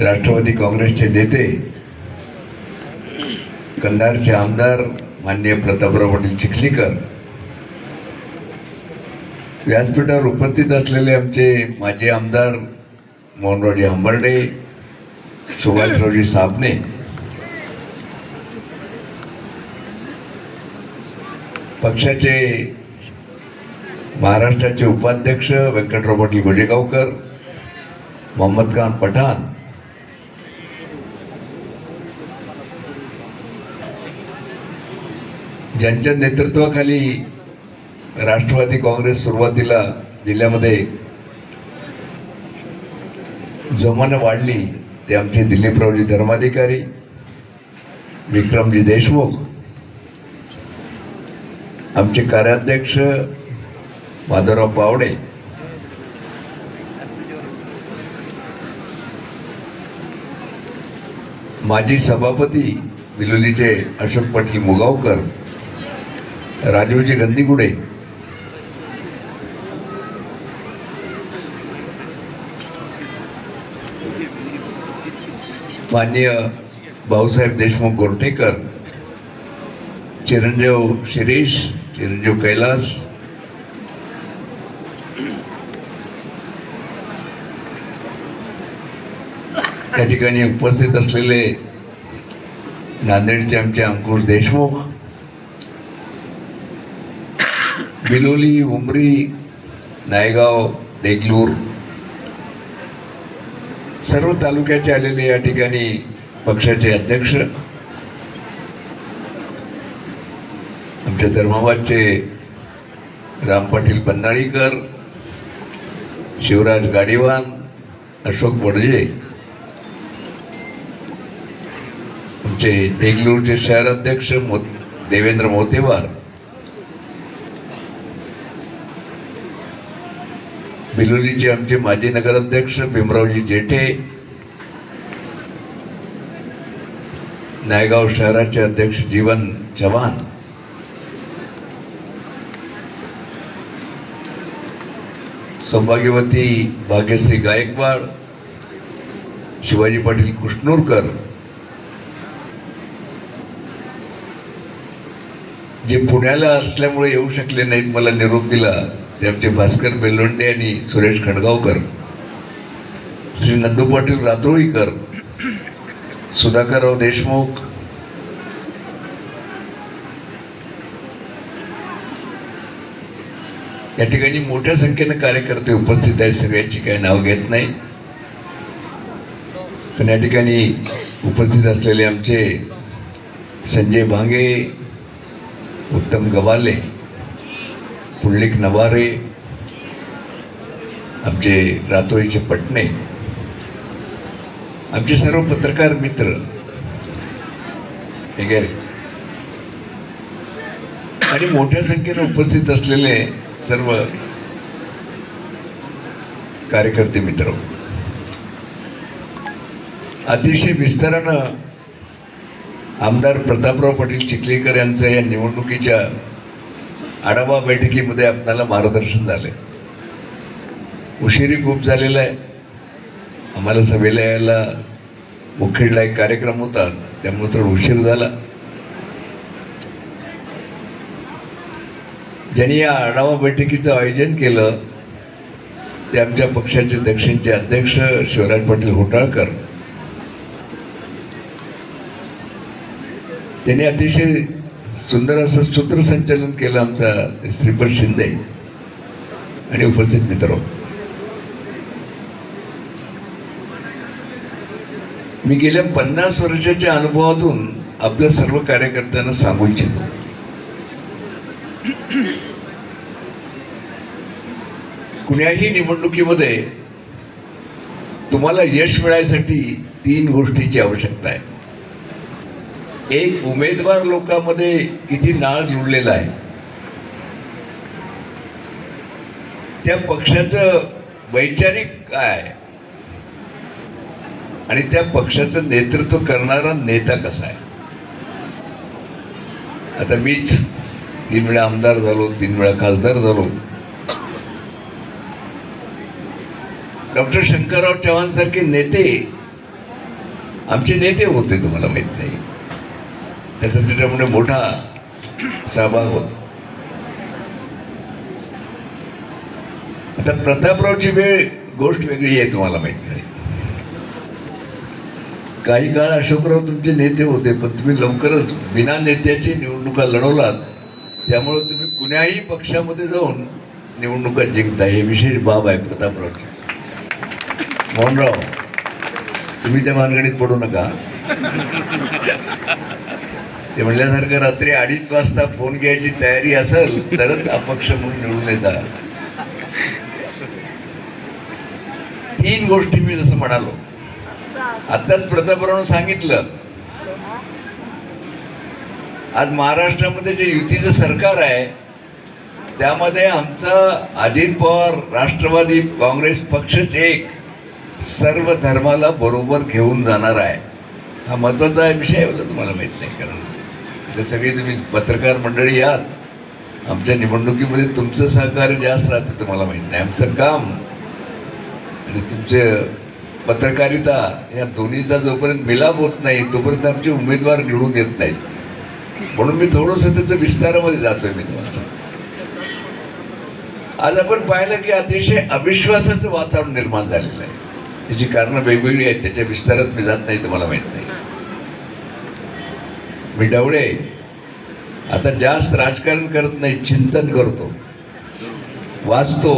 राष्ट्रवादी काँग्रेसचे नेते कंधारचे आमदार माननीय प्रतापराव पाटील चिखलीकर व्यासपीठावर उपस्थित असलेले आमचे माजी आमदार मोहनरावजी हंबर्डे सुभाषरावजी साबणे पक्षाचे महाराष्ट्राचे उपाध्यक्ष व्यंकटराव पाटील गोजेगावकर मोहम्मद खान पठाण ज्यांच्या नेतृत्वाखाली राष्ट्रवादी काँग्रेस सुरुवातीला जिल्ह्यामध्ये जोमानं वाढली ते आमचे दिलीपरावजी धर्माधिकारी विक्रमजी देशमुख आमचे कार्याध्यक्ष माधवराव पावडे माजी सभापती बिलोलीचे अशोक पाटील मुगावकर राजूजी गंदीगुडे माननीय भाऊसाहेब देशमुख गोरठेकर चिरंजीव शिरीष चिरंजीव कैलास त्या ठिकाणी उपस्थित असलेले नांदेडचे आमचे अंकुश देशमुख बिलोली उमरी नायगाव देगलूर. सर्व तालुक्याचे आलेले या ठिकाणी पक्षाचे अध्यक्ष आमच्या धर्माबादचे राम पाटील पन्नाळीकर शिवराज गाडीवान अशोक बडजे. आमचे देगलूरचे शहर अध्यक्ष मो देवेंद्र मोतेवार. बिलोलीचे आमचे माजी नगराध्यक्ष भीमरावजी जेठे नायगाव शहराचे अध्यक्ष जीवन चव्हाण. सौभाग्यवती भाग्यश्री गायकवाड शिवाजी पाटील कृष्णूरकर जे पुण्याला असल्यामुळे येऊ शकले नाहीत मला निरोप दिला. ते आमचे भास्कर बेलोंडे आणि सुरेश खडगावकर श्री नंदू पाटील रातोळीकर सुधाकरराव देशमुख या ठिकाणी मोठ्या संख्येनं कार्यकर्ते उपस्थित आहेत. सगळ्यांची काही नाव घेत नाही. पण या ठिकाणी उपस्थित असलेले आमचे संजय भांगे उत्तम गवाले पुंडलिक नवारे आमचे रातोळीचे पटणे आमचे सर्व पत्रकार मित्र वगैरे आणि मोठ्या संख्येने उपस्थित असलेले सर्व कार्यकर्ते मित्र अतिशय विस्तारानं आमदार प्रतापराव पाटील चिखलीकर यांचं या निवडणुकीच्या आढावा बैठकीमध्ये आपल्याला मार्गदर्शन झाले. उशिरी खूप झालेला आहे. आम्हाला सभेला यायला मुखेडला एक कार्यक्रम होता त्यामुळे तर उशीर झाला. ज्यांनी या आढावा बैठकीचं आयोजन केलं ते आमच्या पक्षाचे दक्षिणचे अध्यक्ष शिवराज पाटील होटाळकर. त्यांनी अतिशय सुंदर असं सूत्रसंचालन केलं आमचा श्रीपद शिंदे. आणि उपस्थित मित्र. मी गेल्या पन्नास वर्षाच्या अनुभवातून आपल्या सर्व कार्यकर्त्यांना सांगू इच्छितो. कुण्याही निवडणुकीमध्ये तुम्हाला यश मिळायसाठी तीन गोष्टीची आवश्यकता आहे. एक उमेदवार लोकांमध्ये किती नाळ जुळलेला आहे. त्या पक्षाचं वैचारिक काय? आहे? आणि त्या पक्षाचं नेतृत्व करणारा नेता कसा आहे? आता मीच तीन वेळा आमदार झालो तीन वेळा खासदार झालो. डॉक्टर शंकरराव चव्हाण सारखे नेते आमचे नेते होते तुम्हाला माहीत नाही. त्याचा त्याच्यामुळे मोठा सहभाग होता. आता प्रतापरावची वेळ गोष्ट वेगळी आहे तुम्हाला माहिती नाही काही काळ अशोकराव तुमचे नेते होते पण तुम्ही लवकरच बिना नेत्याची निवडणुका लढवलात त्यामुळे तुम्ही कुण्याही पक्षामध्ये जाऊन निवडणुका जिंकता हे विशेष बाब आहे प्रतापरावची. मोहनराव तुम्ही त्या मानगणीत पडू नका. ते म्हणल्यासारखं रात्री अडीच वाजता फोन घ्यायची तयारी असेल तरच अपक्ष म्हणून निवडून येतात. तीन गोष्टी मी जसं म्हणालो. आत्ताच प्रतापरावनं सांगितलं. आज महाराष्ट्रामध्ये जे युतीचं सरकार आहे त्यामध्ये आमचं अजित पवार राष्ट्रवादी काँग्रेस पक्षच एक सर्व धर्माला बरोबर घेऊन जाणार आहे. हा महत्त्वाचा विषय होता तुम्हाला माहीत नाही कारण इथे सगळे तुम्ही पत्रकार मंडळी यात आमच्या निवडणुकीमध्ये तुमचं सहकार्य जास्त राहतं तुम्हाला माहीत नाही. आमचं काम आणि तुमचे पत्रकारिता या दोन्हीचा जोपर्यंत मिलाप होत नाही तोपर्यंत आमचे उमेदवार निवडून येत नाहीत. म्हणून मी थोडंसं त्याचं विस्तारामध्ये जातोय मी तुम्हाला. आज आपण पाहिलं की अतिशय अविश्वासाचं वातावरण निर्माण झालेलं आहे. त्याची कारणं वेगवेगळी आहेत त्याच्या विस्तारात मी जात नाही तुम्हाला माहीत नाही. मी डवळे आता जास्त राजकारण करत नाही चिंतन करतो. वाचतो.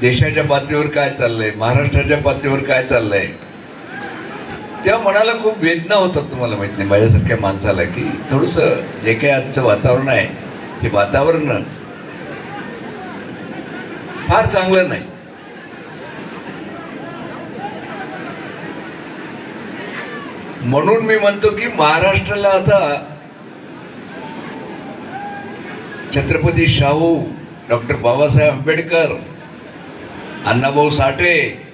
देशाच्या पातळीवर काय चाललंय महाराष्ट्राच्या पातळीवर काय चाललंय? तेव्हा मनाला खूप वेदना होतात तुम्हाला माहीत नाही माझ्यासारख्या माणसाला की थोडंसं जे काही आजचं वातावरण आहे हे वातावरण फार चांगलं नाही. म्हणून मी म्हणतो की महाराष्ट्राला आता छत्रपती शाहू डॉक्टर बाबासाहेब आंबेडकर अण्णाभाऊ साठे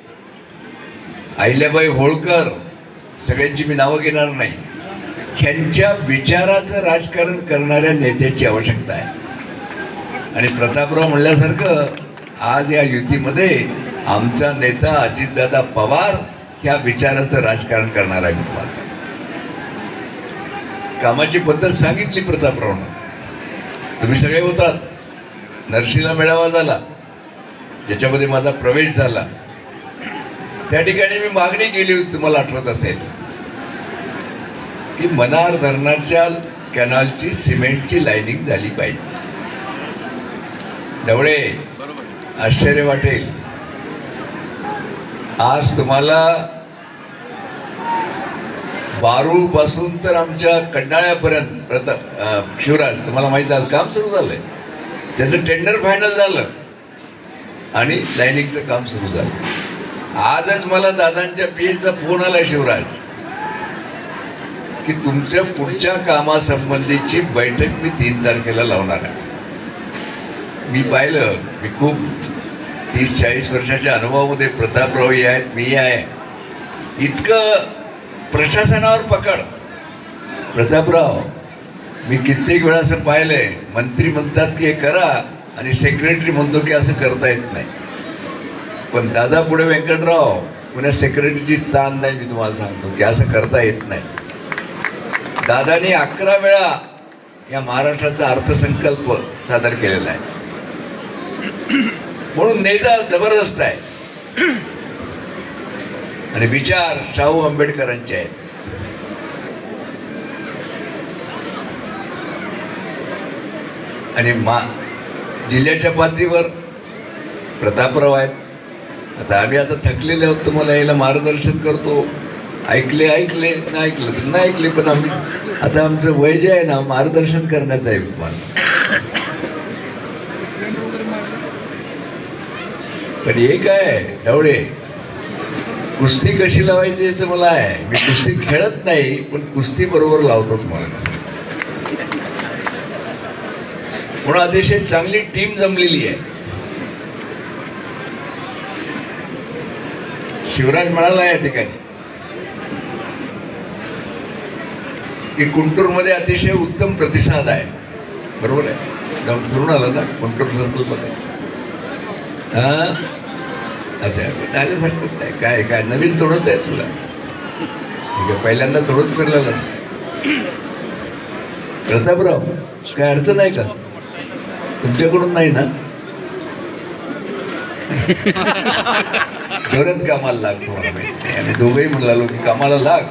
अहिल्याबाई होळकर सगळ्यांची मी नावं घेणार नाही. ह्यांच्या विचाराचं राजकारण करणाऱ्या नेत्याची आवश्यकता आहे. आणि प्रतापराव म्हणल्यासारखं आज या युतीमध्ये आमचा नेता अजितदादा पवार ह्या विचाराचं राजकारण करणार आहे मी तुम्हाला सांगतो. कामाची पद्धत सांगितली प्रतापरावनं. तुम्ही सगळे होतात. नरशीला मेळावा झाला. ज्याच्यामध्ये माझा प्रवेश झाला. त्या ठिकाणी मी मागणी केली होती तुम्हाला आठवत असेल. की मनार धरणाच्या कॅनॉलची सिमेंटची लाईनिंग झाली पाहिजे. डवळे आश्चर्य वाटेल. आज तुम्हाला पासून तर आमच्या कंडाळ्यापर्यंत प्रताप शिवराज तुम्हाला माहीत झालं काम सुरू झालंय. त्याचं टेंडर फायनल झालं. आणि लाईनिंगचं काम सुरू झालं. आजच मला दादांच्या पीएचा फोन आला शिवराज की तुमच्या पुढच्या कामासंबंधीची बैठक मी तीन तारखेला लावणार आहे. मी पाहिलं मी खूप तीस चाळीस वर्षाच्या अनुभवामध्ये प्रतापरावही आहेत मी आहे. इतकं प्रशासनावर पकड. प्रतापराव मी कित्येक वेळा असं पाहिलंय मंत्री म्हणतात की हे करा आणि सेक्रेटरी म्हणतो की असं करता येत नाही. पण दादा पुढे व्यंकटराव पुण्या सेक्रेटरीची ताण नाही मी तुम्हाला सांगतो की असं करता येत नाही. दादानी अकरा वेळा या महाराष्ट्राचा अर्थसंकल्प सादर केलेला आहे. म्हणून नेता जबरदस्त आहे. आणि विचार शाहू आंबेडकरांचे आहेत. आणि मा जिल्ह्याच्या पातळीवर प्रतापराव आहेत. आता आम्ही आता थकलेले आहोत तुम्हाला याला मार्गदर्शन करतो. ऐकले ऐकले नाही ऐकलं तर नाही ऐकले पण आम्ही आता आमचं वय जे आहे ना मार्गदर्शन करण्याचं आहे तुम्हाला. पण हे काय एवढे कुस्ती कशी लावायची याचं मला आहे. मी कुस्ती खेळत नाही पण कुस्ती बरोबर लावतो तुम्हाला कसं म्हणून अतिशय चांगली टीम जमलेली आहे. शिवराज म्हणाला या ठिकाणी. की कुंटूरमध्ये अतिशय उत्तम प्रतिसाद आहे. बरोबर आहे? जाऊन फिरून आला ना? कुंटूर सर्कलमध्ये हा? अच्छा. झालं हरकत नाही काय काय नवीन थोडंच आहे तुला. पहिल्यांदा थोडंच फिरलेलास. प्रतापराव काय अडचण आहे का? तुमच्याकडून नाही ना? जोरात कामाला लाग तुम्हाला माहिती आणि आम्ही दोघंही म्हणालो की कामाला लाग.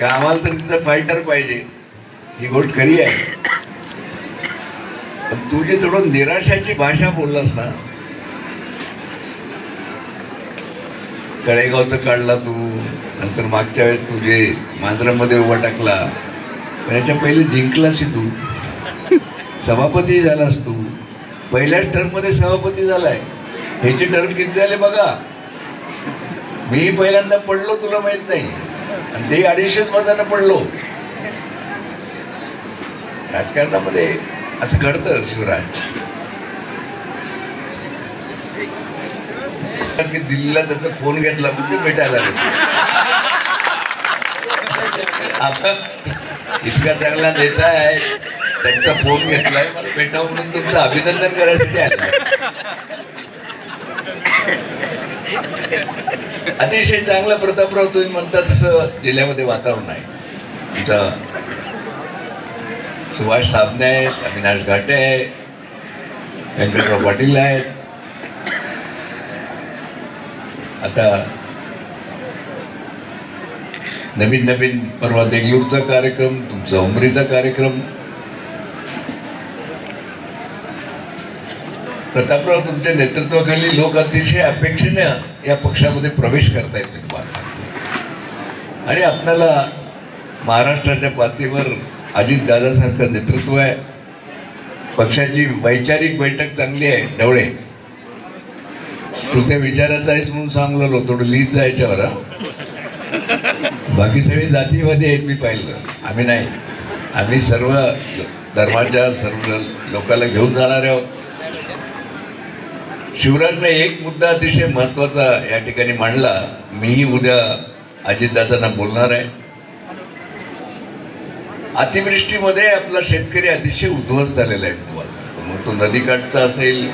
कामाला तर तिथं फायटर पाहिजे. ही गोष्ट खरी आहे. तू जे थोडं निराशाची भाषा बोललास ना कळेगावचं काढला तू नंतर मागच्या वेळेस तुझे मांजरामध्ये उभा टाकला याच्या पहिले जिंकलास तू. सभापती झालास तू. पहिल्याच टर्ममध्ये सभापती झालाय. ह्याचे टर्म किती झाले बघा? मी पहिल्यांदा पडलो तुला माहीत नाही. आणि ते अडीचशेच मतानं पडलो. राजकारणामध्ये असं घडतं शिवराज की दिल्लीला त्याचा फोन घेतला म्हणजे भेटायला आता इतका चांगला नेता आहे त्यांचा फोन घेतलाय मला भेटावं म्हणून तुमचं अभिनंदन करायसाठी आलं अतिशय चांगला प्रतापराव तुम्ही म्हणता तसं जिल्ह्यामध्ये वातावरण आहे. सुभाष साबणे आहेत अविनाश घाटे आहे व्यंकटराव पाटील आहेत. आता नवीन नवीन परवा देगलूरचा कार्यक्रम तुमचा उमरीचा कार्यक्रम. प्रतापराव तुमच्या नेतृत्वाखाली लोक अतिशय अपेक्षेने या पक्षामध्ये प्रवेश करतायत तुम्हाला आणि आपल्याला महाराष्ट्राच्या पातळीवर अजितदादासारखं नेतृत्व आहे. पक्षाची वैचारिक बैठक चांगली आहे ढवळे. तू त्या विचाराचा आहेस म्हणून सांगलेलो थोडं लिहित जायच्यावर बाकी सगळी जातीवादी आहेत मी पाहिलं. आम्ही नाही. आम्ही सर्व धर्माच्या सर्व लोकांना घेऊन जाणार आहोत. शिवराजने एक मुद्दा अतिशय महत्त्वाचा या ठिकाणी मांडला. मीही उद्या अजितदादांना बोलणार आहे. अतिवृष्टीमध्ये आपला शेतकरी अतिशय उद्ध्वस्त झालेला आहे तुम्हाला. मग तो नदीकाठचा असेल.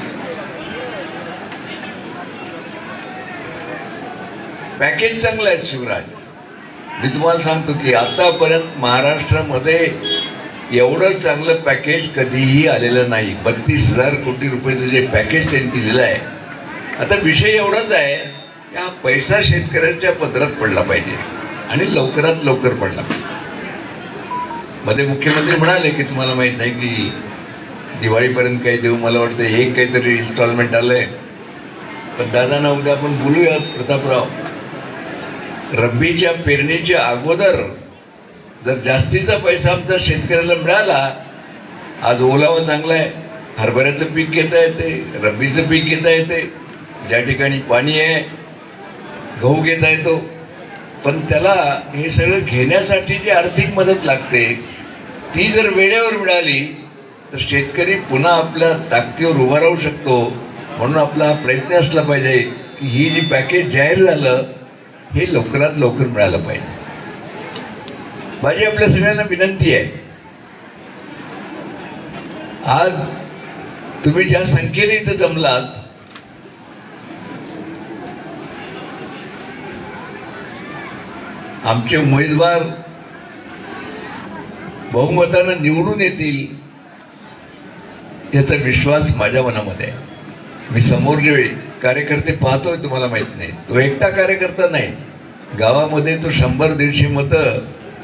पॅकेज चांगलं आहे शिवराज. मी तुम्हाला सांगतो की आतापर्यंत महाराष्ट्रामध्ये एवढं चांगलं पॅकेज कधीही आलेलं नाही. बत्तीस हजार कोटी रुपयाचं जे पॅकेज त्यांनी दिलेलं आहे. आता विषय एवढाच आहे की हा पैसा शेतकऱ्यांच्या पदरात पडला पाहिजे आणि लवकरात लवकर पडला पाहिजे. मध्ये मुख्यमंत्री म्हणाले की तुम्हाला माहीत नाही की दिवाळीपर्यंत काही देऊ मला वाटतं एक काहीतरी इन्स्टॉलमेंट आहे पण दादांना उद्या आपण बोलूया प्रतापराव. रब्बीच्या पेरणीच्या अगोदर जर जास्तीचा पैसा आमचा शेतकऱ्याला मिळाला आज ओलावा चांगला आहे हरभऱ्याचं पीक घेता येते रब्बीचं पीक घेता येते. ज्या ठिकाणी पाणी आहे गहू घेता येतो. पण त्याला हे सगळं घेण्यासाठी जी आर्थिक मदत लागते ती जर वेळेवर मिळाली तर शेतकरी पुन्हा आपल्या ताकदीवर उभा राहू शकतो. म्हणून आपला हा प्रयत्न असला पाहिजे की ही जी पॅकेज जाहीर झालं हे लवकरात लवकर मिळालं पाहिजे. माझी आपल्या सगळ्यांना विनंती आहे आज तुम्ही ज्या संख्येने इथं जमलात आमचे उमेदवार बहुमतानं निवडून येतील याचा विश्वास माझ्या मनामध्ये आहे. मी समोर जे कार्यकर्ते पाहतोय तुम्हाला माहीत नाही. तो एकटा कार्यकर्ता नाही. गावामध्ये तो शंभर दीडशे मतं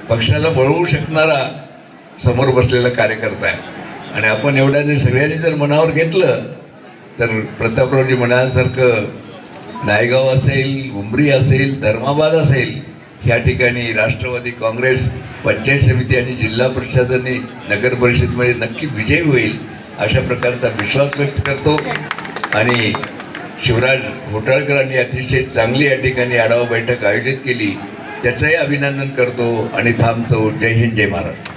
पक्षाला बळवू शकणारा समोर बसलेला कार्यकर्ता आहे. आणि आपण एवढ्या जर सगळ्यांनी जर मनावर घेतलं तर प्रतापरावजी म्हणाल्यासारखं नायगाव असेल उमरी असेल धर्माबाद असेल ह्या ठिकाणी राष्ट्रवादी काँग्रेस पंचायत समिती आणि जिल्हा परिषद आणि नगर परिषदमध्ये नक्की विजय होईल अशा प्रकारचा विश्वास व्यक्त करतो. आणि शिवराज घोटाळकरांनी अतिशय चांगली या ठिकाणी आढावा बैठक आयोजित केली. त्याचंही अभिनंदन करतो आणि थांबतो. जय हिंद जय महाराष्ट्र